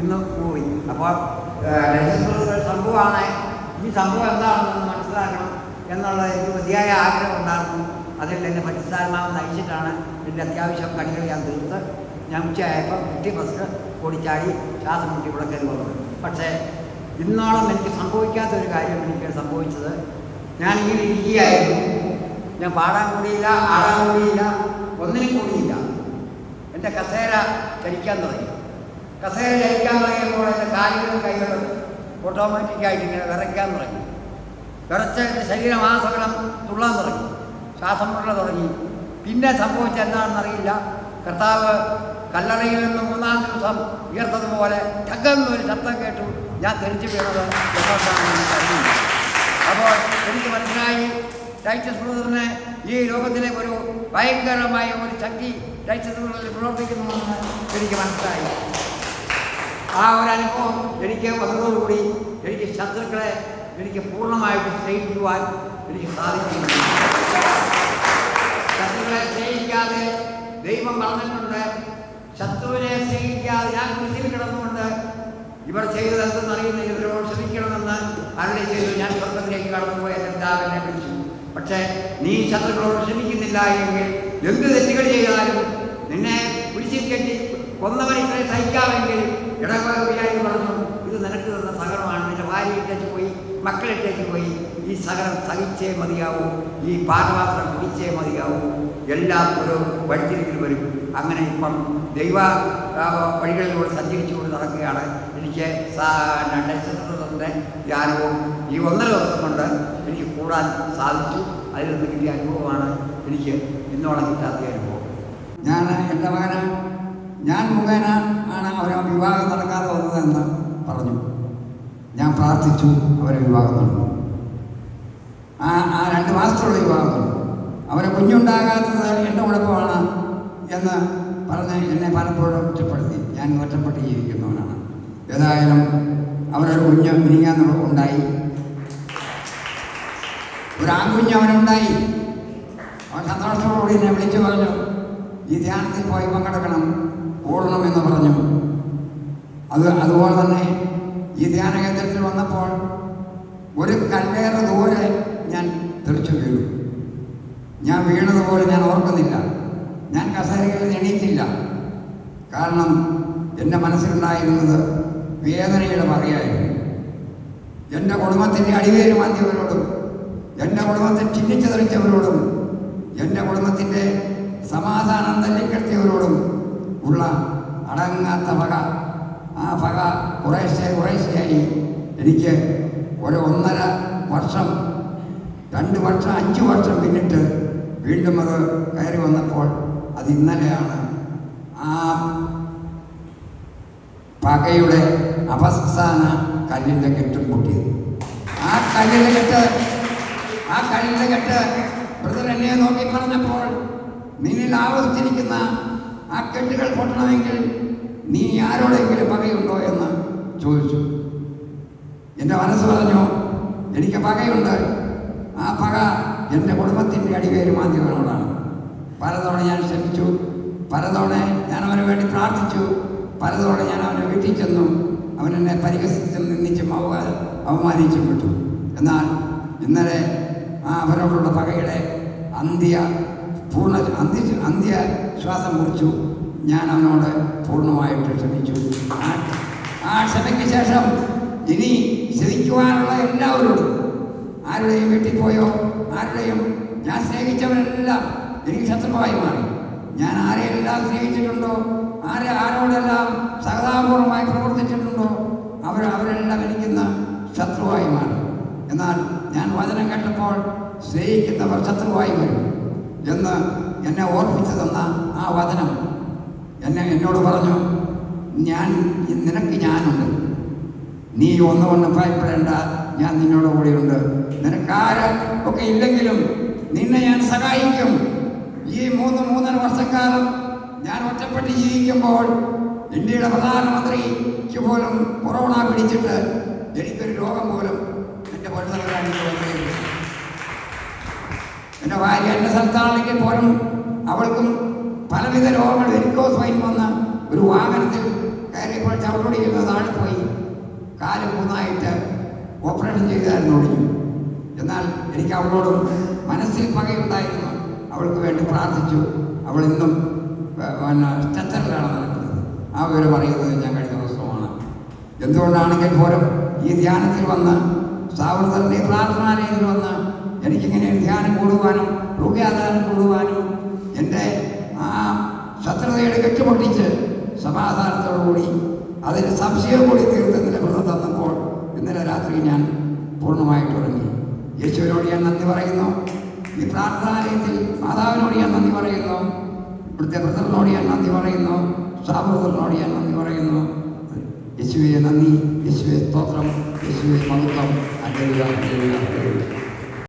ഇന്ന് പോയി. അപ്പോൾ സംഭവമാണ്. ഈ സംഭവം എന്താണെന്ന് മനസ്സിലാക്കണം എന്നുള്ള എനിക്ക് മതിയായ ആഗ്രഹം ഉണ്ടായിരുന്നു. അതിൽ എന്നെ പരിസ്ഥാത്മാവ് നയിച്ചിട്ടാണ് എന്റെ അത്യാവശ്യം കണികൾ ഞാൻ തീർത്ത്. ഞാൻ ഉച്ചയായപ്പോൾ കുട്ടി ബസ് ഓടിച്ചാടി ശ്വാസം മുട്ടി ഇവിടെ കയറി വന്നത് പക്ഷേ ഇന്നോളം എനിക്ക് സംഭവിക്കാത്ത ഒരു കാര്യം എനിക്ക് സംഭവിച്ചത്. ഞാൻ ഇങ്ങനെ ഇരിക്കുകയായിരുന്നു. ഞാൻ പാടാൻ കൂടിയില്ല ആടാൻ കൂടിയില്ല ഒന്നിനും കൂടിയില്ല. എന്റെ കസേര ചലിക്കാൻ തുടങ്ങി. കസേര ചലിക്കാൻ തുടങ്ങിയപ്പോൾ എന്റെ കാലുകളും കൈകളും ഓട്ടോമാറ്റിക്കായിട്ട് ഇങ്ങനെ വിറയ്ക്കാൻ തുടങ്ങി. വിറച്ച എന്റെ ശരീരമാസകലം തുള്ളാൻ തുടങ്ങി. ശ്വാസം മുള്ള തുടങ്ങി. പിന്നെ സംഭവിച്ച എന്താണെന്നറിയില്ല കർത്താവ് കല്ലറയിൽ നിന്ന് മൂന്നാം ദിവസം ഉയർത്തതുപോലെ ഒരു ശബ്ദം കേട്ടു. ഞാൻ തിരിച്ചു വീണത് അപ്പോൾ എനിക്ക് മനസ്സിലായി. ടൈറ്റസ് ബ്രദറിന് ഈ ലോകത്തിലെ ഒരു ഭയങ്കരമായ ഒരു ശക്തി ടൈറ്റസ് ബ്രദറിൽ പ്രവർത്തിക്കുന്നുവെന്ന് എനിക്ക് മനസ്സിലായി. ആ ഒരു അനുഭവം എനിക്ക് വന്നതോടുകൂടി എനിക്ക് ശത്രുക്കളെ എനിക്ക് പൂർണമായിട്ട് സ്നേഹിക്കുവാൻ എനിക്ക് സാധിക്കുന്നു ശത്രുക്കളെ സ്നേഹിക്കാതെ ദൈവം പറഞ്ഞിട്ടുണ്ട് ശത്രുവിനെ സ്നേഹിക്കാതെ ഞാൻ കുരിശിൽ കിടന്നുകൊണ്ട് ഇവർ ചെയ്തത് അറിയുന്ന ഇവരോട് ക്ഷമിക്കണമെന്ന് അരുടെ ചെയ്തു. ഞാൻ സ്വർഗത്തിലേക്ക് കടന്നുപോയ പിതാവിനെ വിളിച്ചു. പക്ഷേ നീ ശത്രുക്കളോട് ക്ഷമിക്കുന്നില്ല എങ്കിൽ എന്ത് തെറ്റുകൾ ചെയ്താലും നിന്നെ കുരിശിൽ കെട്ടി സഹിക്കാമെങ്കിൽ ഇടവകവിയായി പറഞ്ഞു ഇത് നിനക്ക് തന്ന സകലമാണ് നിന്റെ ഭാര്യ ഇട്ടേച്ച് പോയി മക്കളിട്ടേക്ക് പോയി. ഈ സകലം സഹിച്ചേ മതിയാവൂ. ഈ പാഠപാത്രം കുടിച്ചേ മതിയാവൂ. എല്ലാം ഒരു വഴിത്തിരിക്കൽ വരും. അങ്ങനെ ഇപ്പം ദൈവ വഴികളിലൂടെ സഞ്ചരിച്ചുകൊണ്ട് നടക്കുകയാണ്. എനിക്ക് നക്ഷത്രത്തിന്റെ ധ്യാനവും ഈ ഒന്നര ദിവസം കൊണ്ട് എനിക്ക് കൂടാൻ സാധിച്ചു. അതിൽ നിന്ന് കിട്ടിയ അനുഭവമാണ് എനിക്ക് ഇന്നോളം കിട്ടാത്ത അനുഭവം. ഞാൻ എന്റെ മകന് ഞാൻ മുഖേന ആണ് അവരെ വിവാഹം നടക്കാതെ വന്നതെന്ന് പറഞ്ഞു. ഞാൻ പ്രാർത്ഥിച്ചു അവരെ വിവാഹം നടന്നു. ആ ആ രണ്ട് മാസത്തുള്ള വിവാഹം നടന്നു. അവരെ കുഞ്ഞുണ്ടാകാത്തത് എന്റെ കുഴപ്പമാണ് എന്ന് പറഞ്ഞ് എന്നെ പലപ്പോഴും കുറ്റപ്പെടുത്തി ഞാൻ ഒറ്റപ്പെട്ട് ജീവിക്കുന്നവനാണ്. ഏതായാലും അവരൊരു കുഞ്ഞ് മിനിങ്ങാൻ ഉണ്ടായി. ഒരു ആൺകുഞ്ഞ് അവനുണ്ടായി. അവൻ സന്തോഷത്തോടുകൂടി എന്നെ വിളിച്ചു പറഞ്ഞു ഈ ധ്യാനത്തിൽ പോയി പങ്കെടുക്കണം. കൂടണം എന്ന് പറഞ്ഞു. അത് അതുപോലെ തന്നെ ഈ ധ്യാന കേന്ദ്രത്തിൽ വന്നപ്പോൾ ഒരു കല്ലേറെ ദൂരെ ഞാൻ തെറിച്ചു വീണു. ഞാൻ വീണതുപോലെ ഞാൻ ഓർക്കുന്നില്ല. ഞാൻ കസേരയിൽ എണീറ്റില്ല. കാരണം എന്റെ മനസ്സിലുണ്ടായിരുന്നത് വേദനയുടെ പറയായിരുന്നു എന്റെ കുടുംബത്തിന്റെ അടിവേര് മാന്തിയവരോടും എന്റെ കുടുംബത്തെ ചിഹ്നിച്ചു തെറിച്ചവരോടും എന്റെ കുടുംബത്തിന്റെ സമാധാനം തല്ലിക്കെടുത്തിയവരോടും ഉള്ള അടങ്ങാത്ത പക ആ പക കുറേശ്ശെ കുറേശ്ശെയായി. എനിക്ക് ഒരു ഒന്നര വർഷം രണ്ട് വർഷം അഞ്ച് വർഷം പിന്നിട്ട് വീണ്ടും അത് കയറി വന്നപ്പോൾ അത് ഇന്നലെയാണ്. ആ പകയുടെ അവസാന കല്ലിന്റെ കെട്ടും പൊട്ടിയത്. ആ കല്ലിന്റെ കെട്ട് ആ കല്ലിന്റെ കെട്ട് ബ്രദർ എന്നെ നോക്കി പറഞ്ഞപ്പോൾ നിന്നിൽ ആവർത്തിച്ചിരിക്കുന്ന ആ കെട്ടുകൾ പൊട്ടണമെങ്കിൽ നീ ആരോടെങ്കിലും പകയുണ്ടോ എന്ന് ചോദിച്ചു. എന്റെ മനസ്സ് പറഞ്ഞു എനിക്ക് പകയുണ്ട്. ആ പക എന്റെ കുടുംബത്തിന്റെ മാധ്യമങ്ങളോടാണ്. പലതവണ ഞാൻ ശ്രമിച്ചു. പലതവണ ഞാൻ അവന് വേണ്ടി പ്രാർത്ഥിച്ചു. പലതവണ ഞാൻ അവനെ വീട്ടിൽ ചെന്നു. അവനെന്നെ പരിഹസിച്ചും നിന്ദിച്ചും അവ അവമാനിച്ചും വിട്ടു. എന്നാൽ ഇന്നലെ ആ അവരോടുള്ള പകയുടെ അന്ത്യ പൂർണ അന്ത്യ അന്ത്യ ശ്വാസം മുറിച്ചു. ഞാൻ അവനോട് പൂർണമായിട്ട് ക്ഷമിച്ചു. ആ- ആ ക്ഷമയ്ക്ക് ശേഷം ഇനി ശ്രമിക്കുവാനുള്ള എല്ലാവരോടും ആരുടെയും വീട്ടിൽ പോയോ? ആരുടെയും ഞാൻ സ്നേഹിച്ചവരെല്ലാം എനിക്ക് ശത്രുവായി മാറി. ഞാൻ ആരെയെല്ലാം സ്നേഹിച്ചിട്ടുണ്ടോ? ആരെ ആരോടെല്ലാം സഹതാപൂർവമായി പ്രവർത്തിച്ചിട്ടുണ്ടോ? അവർ അവരെല്ലാം എനിക്കിന്ന് ശത്രുവായി മാറി. എന്നാൽ ഞാൻ വചനം കേട്ടപ്പോൾ സ്നേഹിക്കുന്നവർ ശത്രുവായി വരും. എന്ന് എന്നെ ഓർപ്പിച്ചു തന്ന ആ വചനം എന്നെ എന്നോട് പറഞ്ഞു ഞാൻ നിനക്ക് ഞാനുണ്ട്. നീ ഒന്നുകൊണ്ട് ഭയപ്പെടേണ്ട ഞാൻ നിന്നോട് കൂടെയുണ്ട്. നിനക്കാര് ഒക്കെ ഇല്ലെങ്കിലും നിന്നെ ഞാൻ സഹായിക്കും. ഈ മൂന്ന് മൂന്നര വർഷക്കാലം ഞാൻ ഒറ്റപ്പെട്ട് ജീവിക്കുമ്പോൾ ഇന്ത്യയുടെ പ്രധാനമന്ത്രിക്ക് പോലും കൊറോണ പിടിച്ചിട്ട് എനിക്കൊരു രോഗം പോലും എന്റെ പൊരുത്തവരാണ് എന്റെ ഭാര്യ എന്റെ സ്ഥലത്താണെങ്കിൽ പോലും അവൾക്കും പലവിധ രോഗങ്ങൾ വെരിക്കോസ് വൈൻ വന്ന ഒരു വാഹനത്തിൽ കയറിയപ്പോൾ ചവിട്ടൊടിക്കുന്ന താഴെ പോയി. കാൽ മൂന്നായിട്ട് ഓപ്പറേഷൻ ചെയ്തായിരുന്നു ഒടിഞ്ഞു എന്നാൽ എനിക്ക് അവളോടും മനസ്സിൽ പകയുണ്ടായിരുന്നു. അവൾക്ക് വേണ്ടി പ്രാർത്ഥിച്ചു. അവൾ ഇന്നും പിന്നെ സ്ട്രെച്ചറിലാണ് നടക്കുന്നത്. ആ വിവരം അറിയുന്നത് ഞാൻ കഴിഞ്ഞ ദിവസമാണ്. എന്തുകൊണ്ടാണെങ്കിൽ പോലും ഈ ധ്യാനത്തിൽ വന്ന് സാവൃതന്റെ പ്രാർത്ഥനാലയത്തിൽ വന്ന് എനിക്കിങ്ങനെ ധ്യാനം കൂടുവാനും രോഗ്യാധാരം കൂടുവാനും എന്റെ ആ ശത്രുതയുടെ കെട്ടുപൊട്ടിച്ച് സമാധാനത്തോടുകൂടി അതിന് സംശയം കൂടി തീർത്ത് ഇന്നലെ വ്രതം തന്നപ്പോൾ ഇന്നലെ രാത്രി ഞാൻ പൂർണമായിട്ട് ഉറങ്ങി. യേശുവിനോട് ഞാൻ നന്ദി പറയുന്നു. ഈ പ്രാർത്ഥനാലയത്തിൽ മാതാവിനോട് ഞാൻ നന്ദി പറയുന്നു. ഇവിടുത്തെ ബ്രദറിനോട് ഞാൻ നന്ദി പറയുന്നു. സാബ്രദറിനോട് ഞാൻ നന്ദി പറയുന്നു. യേശുവെ നന്ദി. യേശുവെ സ്തോത്രം. യേശുവെ മഹത്വം. അല്ലേലൂയ.